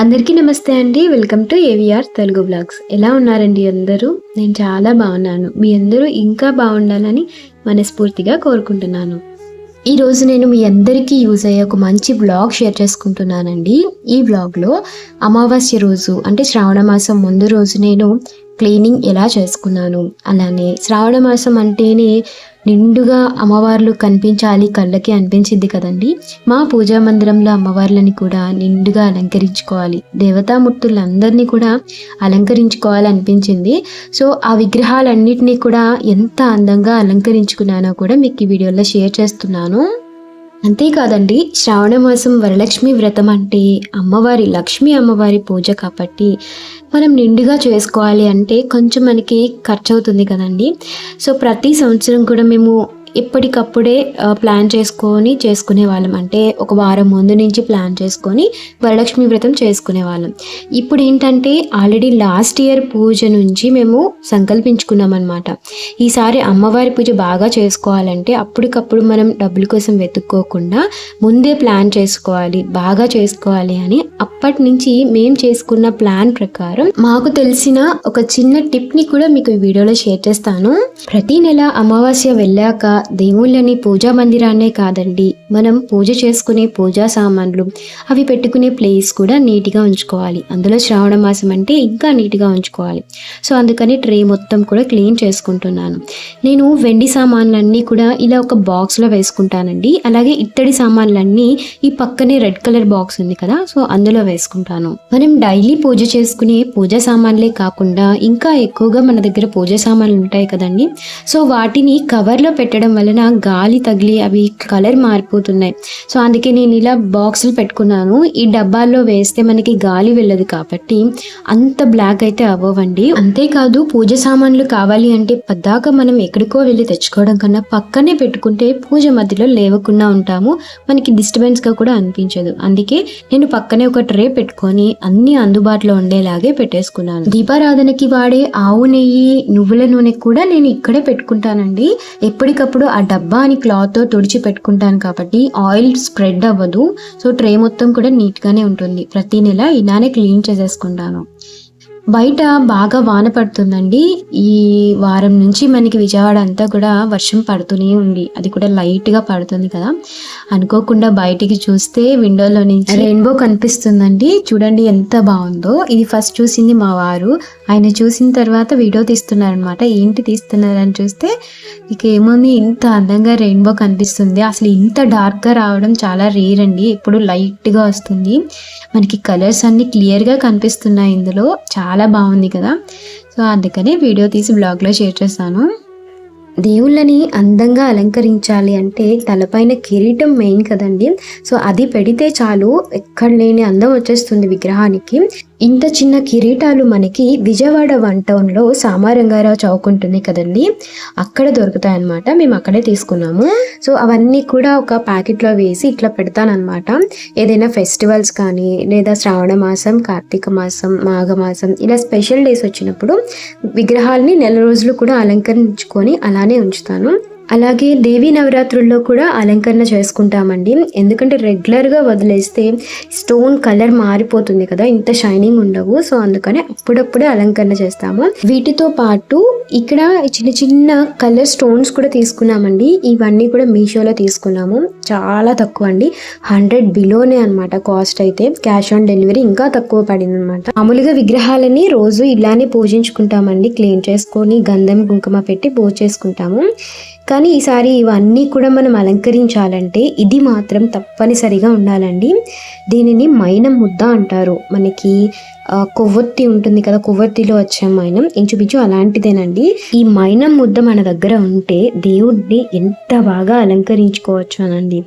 అందరికీ నమస్తే అండి. Welcome to AVR Telugu blogs. ఎలా ఉన్నారండి అందరూ? నేను చాలా బాగున్నాను. మీ అందరూ ఇంకా బాగుండాలని మనస్ఫూర్తిగా కోరుకుంటున్నాను. ఈ రోజు నేను మీ అందరికీ యూజ్ అయ్యే ఒక మంచి బ్లాగ్ షేర్ చేసుకుంటున్నానండి. ఈ బ్లాగ్లో అమావాస్య రోజు అంటే శ్రావణ మాసం ముందు రోజు నేను క్లీనింగ్ ఎలా చేసుకున్నాను? అలానే శ్రావణ మాసం అంటేనే నిండుగా అమ్మవార్లు కనిపించాలి కళ్ళకి అనిపించింది కదండి. మా పూజా మందిరంలో అమ్మవార్లని కూడా నిండుగా అలంకరించుకోవాలి. దేవతామూర్తులందరినీ కూడా అలంకరించుకోవాలనిపించింది సో ఆ విగ్రహాలన్నిటినీ కూడా ఎంత అందంగా అలంకరించుకున్నానో కూడా మీకు ఈ వీడియోలో షేర్ చేస్తున్నాను. అంతేకాదండి శ్రావణ మాసం వరలక్ష్మి వ్రతం అంటే అమ్మవారి లక్ష్మీ అమ్మవారి పూజ కాబట్టి మనం నిండుగా చేసుకోవాలి అంటే కొంచెం మనకి ఖర్చు అవుతుంది కదండి. సో ప్రతి సంవత్సరం కూడా మేము ఎప్పటికప్పుడే ప్లాన్ చేసుకొని చేసుకునే వాళ్ళం. అంటే ఒక వారం ముందు నుంచి ప్లాన్ చేసుకొని వరలక్ష్మి వ్రతం చేసుకునే వాళ్ళం. ఇప్పుడు ఏంటంటే ఆల్రెడీ లాస్ట్ ఇయర్ పూజ నుంచి మేము సంకల్పించుకున్నాం అనమాట ఈసారి అమ్మవారి పూజ బాగా చేసుకోవాలంటే అప్పటికప్పుడు మనం డబ్బుల కోసం వెతుక్కోకుండా ముందే ప్లాన్ చేసుకోవాలి బాగా చేసుకోవాలి అని అప్పటి నుంచి మేము చేసుకున్న ప్లాన్ ప్రకారం మాకు తెలిసిన ఒక చిన్న టిప్ని కూడా మీకు ఈ వీడియోలో షేర్ చేస్తాను. ప్రతి నెల అమావాస్య వెళ్ళాక దేవుళ్ళని పూజా మందిరాన్నే కాదండి. మనం పూజ చేసుకునే పూజా సామాన్లు. అవి పెట్టుకునే ప్లేస్ కూడా నీట్గా ఉంచుకోవాలి. అందులో శ్రావణ మాసం అంటే ఇంకా నీట్గా ఉంచుకోవాలి. సో అందుకని ట్రే మొత్తం కూడా క్లీన్ చేసుకుంటున్నాను. నేను వెండి సామాన్లన్నీ కూడా ఇలా ఒక బాక్స్లో వేసుకుంటానండి. అలాగే ఇత్తడి సామాన్లన్నీ ఈ పక్కనే రెడ్ కలర్ బాక్స్ ఉంది కదా సో అందులో వేసుకుంటాను. మనం డైలీ పూజ చేసుకునే పూజ సామాన్లే కాకుండా ఇంకా ఎక్కువగా మన దగ్గర పూజ సామాన్లు ఉంటాయి కదండి. సో వాటిని కవర్లో పెట్టడం వలన గాలి తగిలి అవి కలర్ మారిపోతున్నాయి. సో అందుకే నేను ఇలా బాక్సులు పెట్టుకున్నాను. ఈ డబ్బాల్లో వేస్తే మనకి గాలి వెళ్ళదు కాబట్టి అంత బ్లాక్ అయితే అవ్వవండి. అంతేకాదు పూజ సామాన్లు కావాలి అంటే పద్దాక మనం ఎక్కడికో వెళ్ళి తెచ్చుకోవడం కన్నా పక్కనే పెట్టుకుంటే పూజ మధ్యలో లేవకుండా ఉంటాము. మనకి డిస్టర్బెన్స్గా కూడా అనిపించదు. అందుకే నేను పక్కనే ఒక ట్రే పెట్టుకొని అన్ని అందుబాటులో ఉండేలాగే పెట్టేసుకున్నాను. దీపారాధనకి వాడే ఆవు నెయ్యి నువ్వుల నూనె కూడా నేను ఇక్కడే పెట్టుకుంటానండి. ఎప్పటికప్పుడు ఆ డబ్బాని క్లాత్తో తుడిచి పెట్టుకుంటాను కాబట్టి ఆయిల్ స్ప్రెడ్ అవ్వదు. సో ట్రే మొత్తం కూడా నీట్ గానే ఉంటుంది. ప్రతి నెల ఇలానే క్లీన్ చేసేసుకుంటాను. బయట బాగా వాన పడుతుందండి. ఈ వారం నుంచి మనకి విజయవాడ అంతా కూడా వర్షం పడుతూనే ఉంది. అది కూడా లైట్గా పడుతుంది కదా. అనుకోకుండా బయటికి చూస్తే విండోలో నుంచి రెయిన్బో కనిపిస్తుందండి. చూడండి ఎంత బాగుందో. ఇది ఫస్ట్ చూసింది మా వారు. ఆయన చూసిన తర్వాత వీడియో తీస్తున్నారనమాట ఏంటి తీస్తున్నారని చూస్తే ఇక ఏముంది ఇంత అందంగా రెయిన్బో కనిపిస్తుంది. అసలు ఇంత డార్క్గా రావడం చాలా రేర్ అండి. ఎప్పుడు లైట్గా వస్తుంది. మనకి కలర్స్ అన్ని క్లియర్గా కనిపిస్తున్నాయి ఇందులో. చాలా బాగుంది కదా. సో అందుకని వీడియో తీసి బ్లాగ్లో షేర్ చేస్తాను. దేవుళ్ళని అందంగా అలంకరించాలి అంటే తలపైన కిరీటం మెయిన్ కదండి. సో అది పెడితే చాలు ఎక్కడ లేని అందం వచ్చేస్తుంది విగ్రహానికి. ఇంత చిన్న కిరీటాలు మనకి విజయవాడ వన్ టౌన్లో సామారంగారావు చౌక్ ఉంటుంది కదండి. అక్కడ దొరుకుతాయి అన్నమాట మేము అక్కడే తీసుకున్నాము. సో అవన్నీ కూడా ఒక ప్యాకెట్లో వేసి ఇట్లా పెడతానమాట ఏదైనా ఫెస్టివల్స్ కానీ లేదా శ్రావణ మాసం కార్తీక మాసం మాఘమాసం ఇలా స్పెషల్ డేస్ వచ్చినప్పుడు విగ్రహాలని నెల రోజులు కూడా అలంకరించుకొని అలానే ఉంచుతాను. అలాగే దేవీ నవరాత్రుల్లో కూడా అలంకరణ చేసుకుంటామండి. ఎందుకంటే రెగ్యులర్గా వదిలేస్తే స్టోన్ కలర్ మారిపోతుంది కదా ఇంత షైనింగ్ ఉండవు. సో అందుకని అప్పుడప్పుడే అలంకరణ చేస్తాము. వీటితో పాటు ఇక్కడ చిన్న చిన్న కలర్ స్టోన్స్ కూడా తీసుకున్నామండి. ఇవన్నీ కూడా మీషోలో తీసుకున్నాము. చాలా తక్కువ అండి. హండ్రెడ్ బిలోనే అనమాట కాస్ట్ అయితే. క్యాష్ ఆన్ డెలివరీ ఇంకా తక్కువ పడింది అనమాట మామూలుగా విగ్రహాలని రోజు ఇలానే పూజించుకుంటామండి. క్లీన్ చేసుకొని గంధం కుంకుమ పెట్టి పూజ చేసుకుంటాము. కానీ ఈసారి ఇవన్నీ కూడా మనం అలంకరించాలంటే ఇది మాత్రం తప్పనిసరిగా ఉండాలండి. దీనిని మైనం ముద్ద అంటారు. మనకి కొవ్వొత్తి ఉంటుంది కదా కొవ్వొత్తిలో వచ్చే మైనం ఇంచుమించు అలాంటిదేనండి. ఈ మైనం ముద్ద మన దగ్గర ఉంటే దేవుడిని ఎంత బాగా అలంకరించుకోవచ్చు అనండి.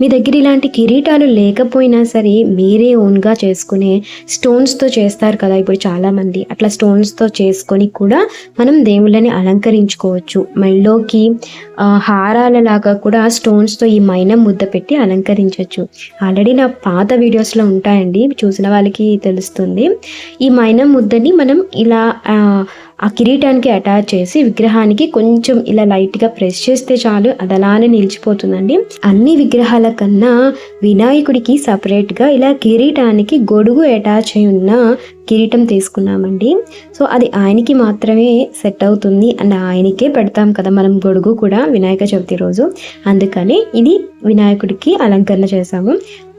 మీ దగ్గర ఇలాంటి కిరీటాలు లేకపోయినా సరే మీరే ఓన్గా చేసుకునే స్టోన్స్తో చేస్తారు కదా ఇప్పుడు చాలామంది. అట్లా స్టోన్స్తో చేసుకొని కూడా మనం దేవుళ్ళని అలంకరించుకోవచ్చు. మెళ్ళోకి హారాలలాగా కూడా స్టోన్స్తో ఈ మైనం ముద్ద పెట్టి అలంకరించవచ్చు ఆల్రెడీ నా పాత వీడియోస్లో ఉంటాయండి చూసిన వాళ్ళకి తెలుస్తుంది. ఈ మైనం ముద్దని మనం ఇలా ఆ, ఆ కిరీటానికి అటాచ్ చేసి విగ్రహానికి కొంచెం ఇలా లైట్గా ప్రెస్ చేస్తే చాలు అది అలానే నిలిచిపోతుందండి. అన్ని విగ్రహాల కన్నా వినాయకుడికి సపరేట్గా ఇలా కిరీటానికి గొడుగు అటాచ్ అయి ఉన్న కిరీటం తీసుకున్నామండి. సో అది ఆయనకి మాత్రమే సెట్ అవుతుంది అండ్ ఆయనకే పెడతాం కదా మనం గొడుగు కూడా వినాయక చవితి రోజు. అందుకని ఇది వినాయకుడికి అలంకరణ చేసాము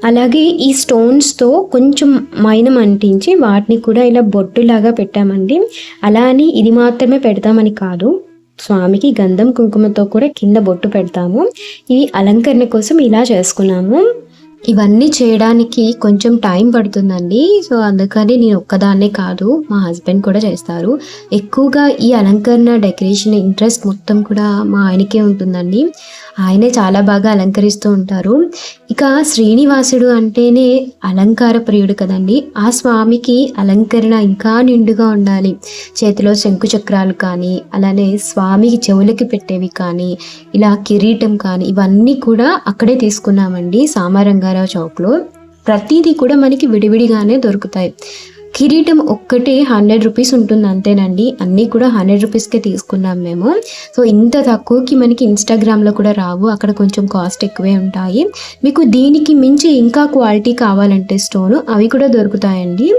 అలాగే ఈ స్టోన్స్తో కొంచెం మైనం అంటించి వాటిని కూడా ఇలా బొట్టులాగా పెట్టామండి. అలా అని ఇది మాత్రమే పెడతామని కాదు. స్వామికి గంధం కుంకుమతో కూడా కింద బొట్టు పెడతాము. ఇవి అలంకరణ కోసం ఇలా చేసుకున్నాము. ఇవన్నీ చేయడానికి కొంచెం టైం పడుతుందండి. సో అందుకని నేను ఒక్కదాన్నే కాదు మా హస్బెండ్ కూడా చేస్తారు. ఎక్కువగా ఈ అలంకరణ డెకరేషన్ ఇంట్రెస్ట్ మొత్తం కూడా మా ఆయనకే ఉంటుందండి. ఆయనే చాలా బాగా అలంకరిస్తూ ఉంటారు. ఇక శ్రీనివాసుడు అంటేనే అలంకార ప్రియుడు కదండి. ఆ స్వామికి అలంకరణ ఇంకా నిండుగా ఉండాలి. చేతిలో శంకు చక్రాలు కానీ అలానే స్వామికి చెవులకి పెట్టేవి కానీ ఇలా కిరీటం కానీ ఇవన్నీ కూడా అక్కడే తీసుకున్నామండి సామారంగారావు చౌక్లో. ప్రతిదీ కూడా మనకి విడివిడిగానే దొరుకుతాయి. కిరీటం ఒక్కటే హండ్రెడ్ రూపీస్ ఉంటుంది అంతేనండి. అన్నీ కూడా హండ్రెడ్ రూపీస్కే తీసుకున్నాం మేము. సో ఇంత తక్కువకి మనకి ఇన్స్టాగ్రామ్లో కూడా రావు. అక్కడ కొంచెం కాస్ట్ ఎక్కువే ఉంటాయి. మీకు దీనికి మించి ఇంకా క్వాలిటీ కావాలంటే స్టోను అవి కూడా దొరుకుతాయండి.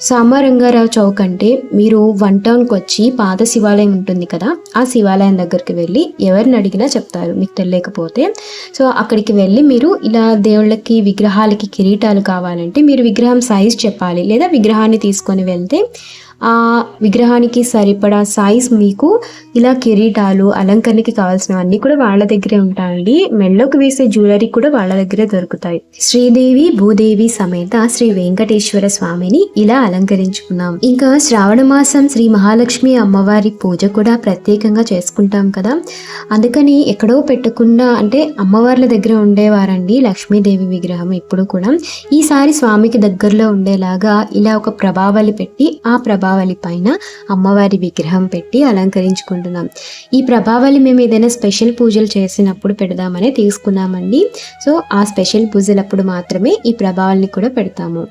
సామారంగారావు చౌక్ అంటే మీరు వన్ టౌన్కి వచ్చి పాత శివాలయం ఉంటుంది కదా ఆ శివాలయం దగ్గరికి వెళ్ళి ఎవరిని అడిగినా చెప్తారు మీకు తెలియకపోతే. సో అక్కడికి వెళ్ళి మీరు ఇలా దేవుళ్ళకి విగ్రహాలకి కిరీటాలు కావాలంటే మీరు విగ్రహం సైజ్ చెప్పాలి లేదా విగ్రహాన్ని తీసుకొని వెళ్తే ఆ విగ్రహానికి సరిపడా సైజ్ మీకు ఇలా కిరీటాలు అలంకరణకి కావాల్సినవన్నీ కూడా వాళ్ళ దగ్గరే ఉంటాయండి. మెళ్ళకు వేసే జ్యువెలరీ కూడా వాళ్ళ దగ్గరే దొరుకుతాయి. శ్రీదేవి భూదేవి సమేత శ్రీ వెంకటేశ్వర స్వామిని ఇలా అలంకరించుకున్నాం. ఇంకా శ్రావణ మాసం శ్రీ మహాలక్ష్మి అమ్మవారి పూజ కూడా ప్రత్యేకంగా చేసుకుంటాం కదా. అందుకని ఎక్కడో పెట్టకుండా అంటే అమ్మవార్ల దగ్గర ఉండేవారండి లక్ష్మీదేవి విగ్రహం ఇప్పుడు కూడా. ఈసారి స్వామికి దగ్గరలో ఉండేలాగా ఇలా ఒక ప్రభావాలు పెట్టి ఆ ప్రభావళి పైన అమ్మవారి విగ్రహం పెట్టి అలంకరించుకుంటున్నాం. ఈ ప్రభావళి మేము ఏదైనా స్పెషల్ పూజలు చేసినప్పుడు పెడదామని తీసుకున్నామండి. సో ఆ స్పెషల్ పూజలప్పుడు మాత్రమే ఈ ప్రభావాలని కూడా పెడతాము.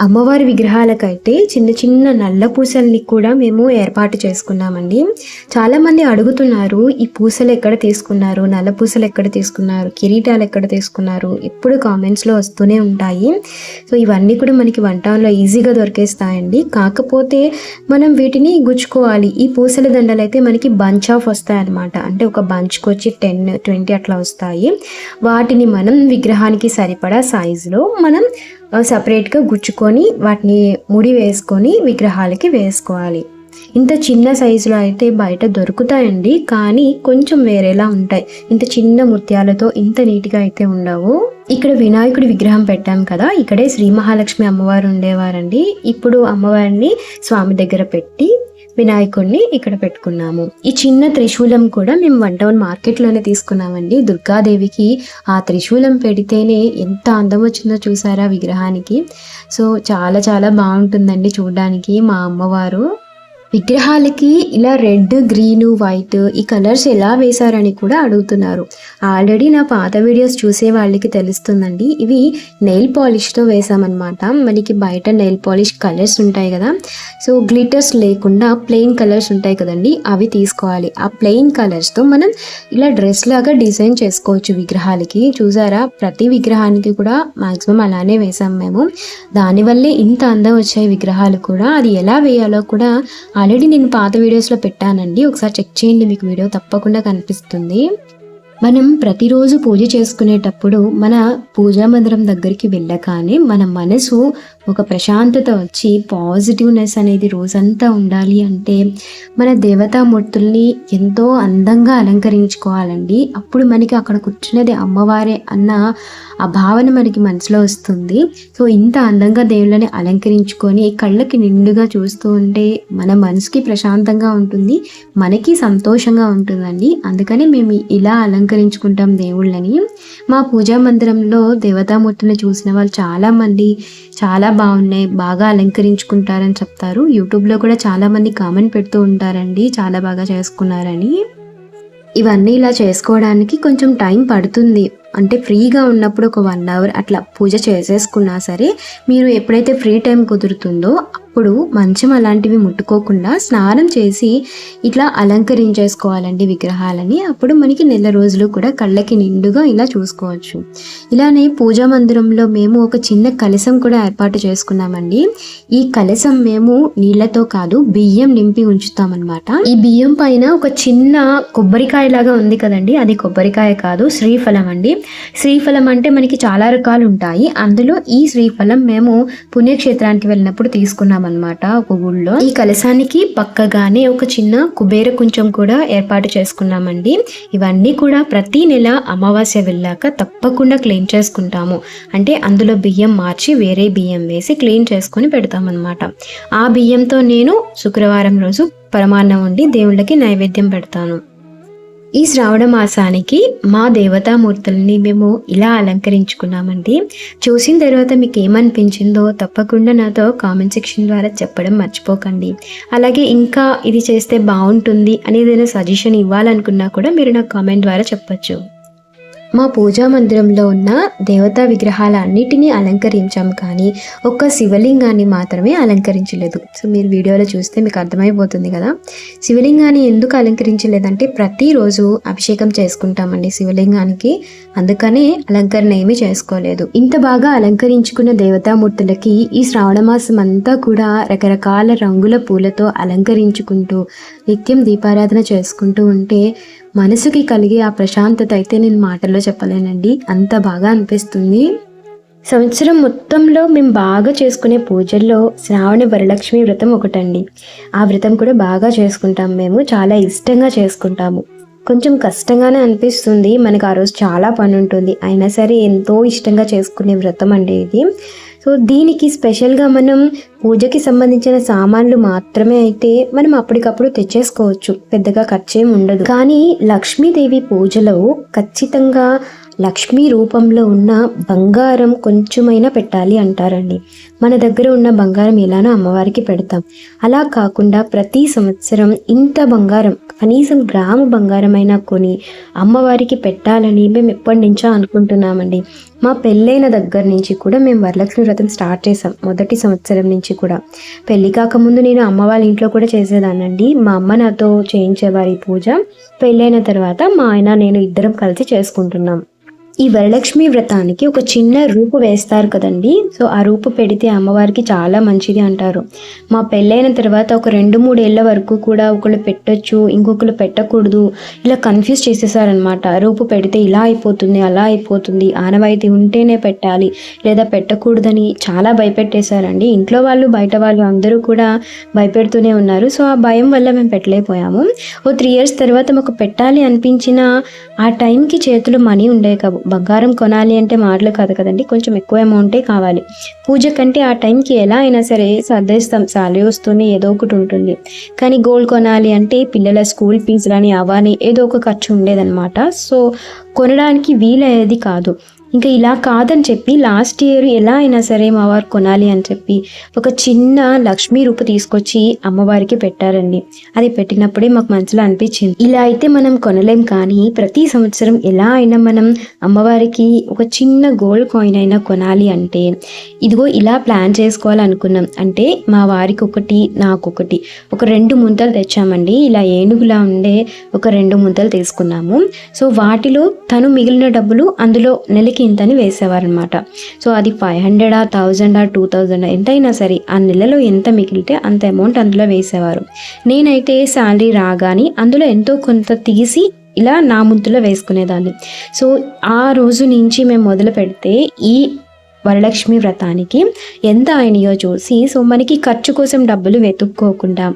అమ్మవారి విగ్రహాలకైతే చిన్న చిన్న నల్ల పూసల్ని కూడా మేము ఏర్పాటు చేసుకున్నామండి. చాలామంది అడుగుతున్నారు ఈ పూసలు ఎక్కడ తీసుకున్నారు? నల్ల పూసలు ఎక్కడ తీసుకున్నారు? కిరీటాలు ఎక్కడ తీసుకున్నారు? ఎప్పుడు కామెంట్స్లో వస్తూనే ఉంటాయి. సో ఇవన్నీ కూడా మనకి వన్ టౌన్లో ఈజీగా దొరికేస్తాయండి. కాకపోతే మనం వీటిని గుచ్చుకోవాలి. ఈ పూసల దండలు అయితే మనకి బంచ్ ఆఫ్ వస్తాయన్నమాట. అంటే ఒక బంచ్కి వచ్చి టెన్ ట్వంటీ అట్లా వస్తాయి. వాటిని మనం విగ్రహానికి సరిపడా సైజులో మనం సపరేట్గా గుచ్చుకొని వాటిని ముడి వేసుకొని విగ్రహాలకి వేసుకోవాలి. ఇంత చిన్న సైజులో అయితే బయట దొరుకుతాయండి కానీ కొంచెం వేరేలా ఉంటాయి. ఇంత చిన్న ముత్యాలతో ఇంత నీట్గా అయితే ఉండవు. ఇక్కడ వినాయకుడి విగ్రహం పెట్టాం కదా ఇక్కడే శ్రీ మహాలక్ష్మి అమ్మవారు ఉండేవారండి. ఇప్పుడు అమ్మవారిని స్వామి దగ్గర పెట్టి వినాయకుడిని ఇక్కడ పెట్టుకున్నాము. ఈ చిన్న త్రిశూలం కూడా మేము వన్ టౌన్ మార్కెట్లోనే తీసుకున్నామండి. దుర్గాదేవికి ఆ త్రిశూలం పెడితేనే ఎంత అందం వచ్చిందో చూసారా విగ్రహానికి. సో చాలా చాలా బాగుంటుందండి చూడడానికి మా అమ్మవారు. విగ్రహాలకి ఇలా రెడ్ గ్రీన్ వైట్ ఈ కలర్స్ ఎలా వేశారని కూడా అడుగుతున్నారు. ఆల్రెడీ నా పాత వీడియోస్ చూసే వాళ్ళకి తెలుస్తుందండి. ఇవి నెయిల్ పాలిష్తో వేసామన్నమాట మనకి బయట నెయిల్ పాలిష్ కలర్స్ ఉంటాయి కదా. సో గ్లిటర్స్ లేకుండా ప్లెయిన్ కలర్స్ ఉంటాయి కదండి. అవి తీసుకోవాలి. ఆ ప్లెయిన్ కలర్స్తో మనం ఇలా డ్రెస్ లాగా డిజైన్ చేసుకోవచ్చు విగ్రహాలకి. చూసారా? ప్రతి విగ్రహానికి కూడా మాక్సిమం అలానే వేసాం మేము. దానివల్లే ఇంత అందం వచ్చాయి విగ్రహాలు కూడా. అది ఎలా వేయాలో కూడా ఆల్రెడీ నేను పాత వీడియోస్లో పెట్టానండి. ఒకసారి చెక్ చేయండి మీకు వీడియో తప్పకుండా కనిపిస్తుంది. మనం ప్రతిరోజు పూజ చేసుకునేటప్పుడు మన పూజా మందిరం దగ్గరికి వెళ్ళగానే మన మనసు ఒక ప్రశాంతత వచ్చి పాజిటివ్నెస్ అనేది రోజంతా ఉండాలి అంటే మన దేవతామూర్తుల్ని ఎంతో అందంగా అలంకరించుకోవాలండి. అప్పుడు మనకి అక్కడ కూర్చున్నది అమ్మవారే అన్న ఆ భావన మనకి మనసులో వస్తుంది. సో ఇంత అందంగా దేవుళ్ళని అలంకరించుకొని కళ్ళకి నిండుగా చూస్తూ ఉంటే మన మనసుకి ప్రశాంతంగా ఉంటుంది మనకి సంతోషంగా ఉంటుందండి. అందుకని మేము ఇలా అలంకరించుకుంటాం దేవుళ్ళని. మా పూజా మందిరంలో దేవతామూర్తిని చూసిన వాళ్ళు చాలామంది చాలా బాగున్నాయి బాగా అలంకరించుకుంటారని చెప్తారు. యూట్యూబ్లో కూడా చాలామంది కామెంట్ పెడుతూ ఉంటారండి చాలా బాగా చేసుకున్నారని. ఇవన్నీ ఇలా చేసుకోవడానికి కొంచెం టైం పడుతుంది. అంటే ఫ్రీగా ఉన్నప్పుడు ఒక వన్ అవర్ అట్లా పూజ చేసేసుకున్నా సరే మీరు ఎప్పుడైతే ఫ్రీ టైం కుదురుతుందో అప్పుడు మంచం అలాంటివి ముట్టుకోకుండా స్నానం చేసి ఇట్లా అలంకరించేసుకోవాలండి విగ్రహాలని. అప్పుడు మనకి నెల రోజులు కూడా కళ్ళకి నిండుగా ఇలా చూసుకోవచ్చు. ఇలానే పూజా మందిరంలో మేము ఒక చిన్న కలశం కూడా ఏర్పాటు చేసుకున్నామండి. ఈ కలశం మేము నీళ్ళతో కాదు బియ్యం నింపి ఉంచుతామన్నమాట. ఈ బియ్యం పైన ఒక చిన్న కొబ్బరికాయ లాగా ఉంది కదండి. అది కొబ్బరికాయ కాదు శ్రీఫలం అండి. శ్రీఫలం అంటే మనకి చాలా రకాలు ఉంటాయి. అందులో ఈ శ్రీఫలం మేము పుణ్యక్షేత్రానికి వెళ్ళినప్పుడు తీసుకున్నాం అనమాట ఒక గుళ్ళో. ఈ కలశానికి పక్కగానే ఒక చిన్న కుబేర కుంచం కూడా ఏర్పాటు చేసుకున్నామండి. ఇవన్నీ కూడా ప్రతి నెల అమావాస్య వెళ్ళాక తప్పకుండా క్లీన్ చేసుకుంటాము. అంటే అందులో బియ్యం మార్చి వేరే బియ్యం వేసి క్లీన్ చేసుకొని పెడతామన్నమాట. ఆ బియ్యంతో నేను శుక్రవారం రోజు పరమాన్నం వండి దేవుళ్ళకి నైవేద్యం పెడతాను. ఈ శ్రావణ మాసానికి మా దేవతామూర్తుల్ని మేము ఇలా అలంకరించుకున్నామండి. చూసిన తర్వాత మీకు ఏమనిపించిందో తప్పకుండా నాతో కామెంట్ సెక్షన్ ద్వారా చెప్పడం మర్చిపోకండి. అలాగే ఇంకా ఇది చేస్తే బాగుంటుంది అని ఏదైనా సజెషన్ ఇవ్వాలనుకున్నా కూడా మీరు నాకు కామెంట్ ద్వారా చెప్పొచ్చు. మా పూజా మందిరంలో ఉన్న దేవతా విగ్రహాల అన్నిటినీ అలంకరించాం కానీ ఒక్క శివలింగాన్ని మాత్రమే అలంకరించలేదు. సో మీరు వీడియోలో చూస్తే మీకు అర్థమైపోతుంది కదా. శివలింగాన్ని ఎందుకు అలంకరించలేదంటే ప్రతిరోజు అభిషేకం చేసుకుంటామండి శివలింగానికి. అందుకనే అలంకరణ ఏమీ చేసుకోలేదు. ఇంత బాగా అలంకరించుకున్న దేవతామూర్తులకి ఈ శ్రావణ మాసం అంతా కూడా రకరకాల రంగుల పూలతో అలంకరించుకుంటూ నిత్యం దీపారాధన చేసుకుంటూ ఉంటే మనసుకి కలిగే ఆ ప్రశాంతత అయితే నేను మాటల్లో చెప్పలేనండి. అంత బాగా అనిపిస్తుంది. సంవత్సరం మొత్తంలో మేము బాగా చేసుకునే పూజల్లో శ్రావణ వరలక్ష్మి వ్రతం ఒకటండి. ఆ వ్రతం కూడా బాగా చేసుకుంటాం మేము. చాలా ఇష్టంగా చేసుకుంటాము. కొంచెం కష్టంగానే అనిపిస్తుంది. మనకు ఆ రోజు చాలా పని ఉంటుంది అయినా సరే ఎంతో ఇష్టంగా చేసుకునే వ్రతం అండి ఇది. సో దీనికి స్పెషల్గా మనం పూజకి సంబంధించిన సామాన్లు మాత్రమే అయితే మనం అప్పటికప్పుడు తెచ్చేసుకోవచ్చు. పెద్దగా ఖర్చేం ఉండదు. కానీ లక్ష్మీదేవి పూజలో ఖచ్చితంగా లక్ష్మీ రూపంలో ఉన్న బంగారం కొంచెమైనా పెట్టాలి అంటారండి. మన దగ్గర ఉన్న బంగారం ఎలానో అమ్మవారికి పెడతాం. అలా కాకుండా ప్రతి సంవత్సరం ఇంత బంగారం కనీసం గ్రాము బంగారమైనా కొని అమ్మవారికి పెట్టాలని మేము ఎప్పటి నుంచో అనుకుంటున్నామండి. మా పెళ్ళైన దగ్గర నుంచి కూడా మేము వరలక్ష్మి వ్రతం స్టార్ట్ చేసాం మొదటి సంవత్సరం నుంచి కూడా. పెళ్ళి కాకముందు నేను అమ్మ వాళ్ళ ఇంట్లో కూడా చేసేదానండి మా అమ్మ నాతో చేయించేవారు ఈ పూజ. పెళ్ళైన తర్వాత మా ఆయన నేను ఇద్దరం కలిసి చేసుకుంటున్నాం. ఈ వరలక్ష్మి వ్రతానికి ఒక చిన్న రూపు వేస్తారు కదండి. సో ఆ రూపు పెడితే అమ్మవారికి చాలా మంచిది అంటారు. మా పెళ్ళైన తర్వాత ఒక రెండు మూడేళ్ళ వరకు కూడా ఒకళ్ళు పెట్టొచ్చు ఇంకొకరు పెట్టకూడదు ఇలా కన్ఫ్యూజ్ చేసేసారనమాట రూపు పెడితే ఇలా అయిపోతుంది అలా అయిపోతుంది ఆనవాయితీ ఉంటేనే పెట్టాలి లేదా పెట్టకూడదని చాలా భయపెట్టేశారండి. ఇంట్లో వాళ్ళు బయట వాళ్ళు అందరూ కూడా భయపెడుతూనే ఉన్నారు. సో ఆ భయం వల్ల మేము పెట్టలేకపోయాము. ఓ త్రీ ఇయర్స్ తర్వాత మాకు పెట్టాలి అనిపించిన ఆ టైంకి చేతులు మనీ ఉండే కావు బంగారం కొనాలి అంటే మాటలు కాదు కదండి కొంచెం ఎక్కువ అమౌంటే కావాలి. పూజ కంటే ఆ టైంకి ఎలా అయినా సరే సర్దేస్తాం శాలరీ వస్తుంది ఏదో ఒకటి ఉంటుంది. కానీ గోల్డ్ కొనాలి అంటే పిల్లల స్కూల్ ఫీజులని అవని ఏదో ఒక ఖర్చు ఉండేదన్నమాట. సో కొనడానికి వీలయ్యేది కాదు. ఇంకా ఇలా కాదని చెప్పి లాస్ట్ ఇయర్ ఎలా అయినా సరే మా వారు కొనాలి అని చెప్పి ఒక చిన్న లక్ష్మీ రూపు తీసుకొచ్చి అమ్మవారికి పెట్టారండి. అది పెట్టినప్పుడే మాకు మంచిగా అనిపించింది. ఇలా అయితే మనం కొనలేం కానీ ప్రతి సంవత్సరం ఎలా అయినా మనం అమ్మవారికి ఒక చిన్న గోల్డ్ కాయిన్ అయినా కొనాలి అంటే ఇదిగో ఇలా ప్లాన్ చేసుకోవాలనుకున్నాం. అంటే మా వారికి ఒకటి నాకొకటి ఒక రెండు ముంతలు తెచ్చామండి. ఇలా ఏనుగులా ఉండే ఒక రెండు ముంతలు తీసుకున్నాము. సో వాటిలో తను మిగిలిన డబ్బులు అందులో నెలకి ఇంతని వేసేవారనమాట. సో అది ఫైవ్ హండ్రెడా థౌజండా టూ థౌజండా ఎంతైనా సరే ఆ నెలలో ఎంత మిగిలితే అంత అమౌంట్ అందులో వేసేవారు. నేనైతే శాలరీ రాగానే అందులో ఎంతో కొంత తీసి ఇలా నా ముద్దులో వేసుకునేదాన్ని. సో ఆ రోజు నుంచి మేము మొదలు పెడితే ఈ వరలక్ష్మి వ్రతానికి ఎంత అయినాయో చూసి సో మనకి ఖర్చు కోసం డబ్బులు వెతుక్కోకుండా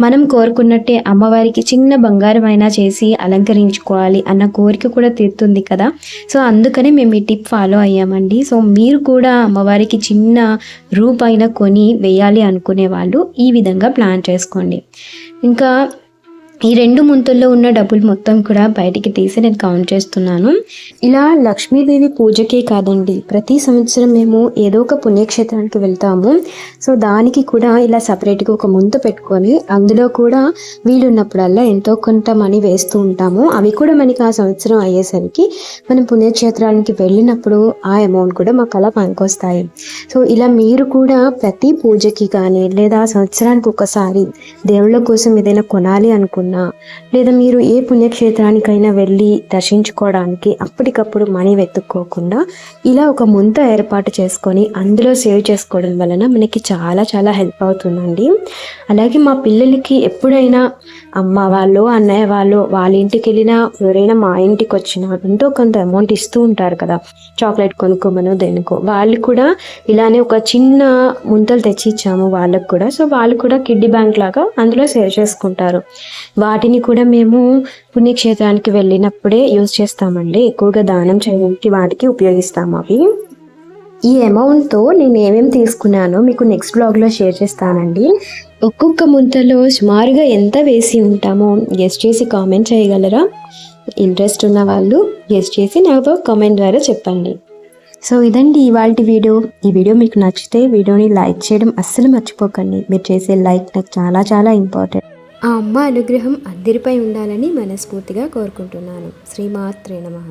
మనం కోరుకున్నట్టే అమ్మవారికి చిన్న బంగారం అయినా చేసి అలంకరించుకోవాలి అన్న కోరిక కూడా తీరుతుంది కదా. సో అందుకనే మేము ఈ టిప్ ఫాలో అయ్యామండి. సో మీరు కూడా అమ్మవారికి చిన్న రూపాయిన కొని వేయాలి అనుకునే వాళ్ళు ఈ విధంగా ప్లాన్ చేసుకోండి. ఇంకా ఈ రెండు ముంతుల్లో ఉన్న డబ్బులు మొత్తం కూడా బయటికి తీసి నేను కౌంట్ చేస్తున్నాను. ఇలా లక్ష్మీదేవి పూజకే కాదండి. ప్రతి సంవత్సరం మేము ఏదో ఒక పుణ్యక్షేత్రానికి వెళ్తాము. సో దానికి కూడా ఇలా సపరేట్గా ఒక ముంత పెట్టుకొని అందులో కూడా వీలున్నప్పుడల్లా ఎంతో కొంత మనీ వేస్తూ ఉంటాము. అవి కూడా మనకి ఆ సంవత్సరం అయ్యేసరికి మనం పుణ్యక్షేత్రానికి వెళ్ళినప్పుడు ఆ అమౌంట్ కూడా మాకు అలా పనికొస్తాయి. సో ఇలా మీరు కూడా ప్రతి పూజకి కానీ లేదా సంవత్సరానికి ఒకసారి దేవుళ్ళ కోసం ఏదైనా కొనాలి అనుకుంటే లేదా మీరు ఏ పుణ్యక్షేత్రానికైనా వెళ్ళి దర్శించుకోవడానికి అప్పటికప్పుడు మనీ వెతుక్కోకుండా ఇలా ఒక ముంత ఏర్పాటు చేసుకొని అందులో సేవ్ చేసుకోవడం వలన మనకి చాలా చాలా హెల్ప్ అవుతుందండి. అలాగే మా పిల్లలకి ఎప్పుడైనా అమ్మ వాళ్ళు అన్నయ్య వాళ్ళు వాళ్ళ ఇంటికి వెళ్ళినా ఎవరైనా మా ఇంటికి వచ్చినా ఎంతో కొంత అమౌంట్ ఇస్తూ ఉంటారు కదా. చాక్లెట్ కొనుక్కోమనో దేనికో. వాళ్ళు కూడా ఇలానే ఒక చిన్న ముంతలు తెచ్చి ఇచ్చాము వాళ్ళకు కూడా. సో వాళ్ళు కూడా కిడ్డీ బ్యాంక్ లాగా అందులో సేవ్ చేసుకుంటారు. వాటిని కూడా మేము పుణ్యక్షేత్రానికి వెళ్ళినప్పుడే యూజ్ చేస్తామండి. ఎక్కువగా దానం చేయడానికి వాటికి ఉపయోగిస్తాము అవి. ఈ అమౌంట్తో నేను ఏమేమి తీసుకున్నానో మీకు నెక్స్ట్ బ్లాగ్లో షేర్ చేస్తానండి. ఒక్కొక్క ముంతలో సుమారుగా ఎంత వేసి ఉంటామో గెస్ట్ చేసి కామెంట్ చేయగలరా? ఇంట్రెస్ట్ ఉన్న వాళ్ళు గెస్ట్ చేసి నాకు కామెంట్ ద్వారా చెప్పండి. సో ఇదండి ఇవాళ వీడియో. ఈ వీడియో మీకు నచ్చితే వీడియోని లైక్ చేయడం అస్సలు మర్చిపోకండి. మీరు చేసే లైక్ నాకు చాలా చాలా ఇంపార్టెంట్ ఆ అమ్మ అనుగ్రహం అందరిపై ఉండాలని మనస్ఫూర్తిగా కోరుకుంటున్నాను. శ్రీమాత్రే నమ.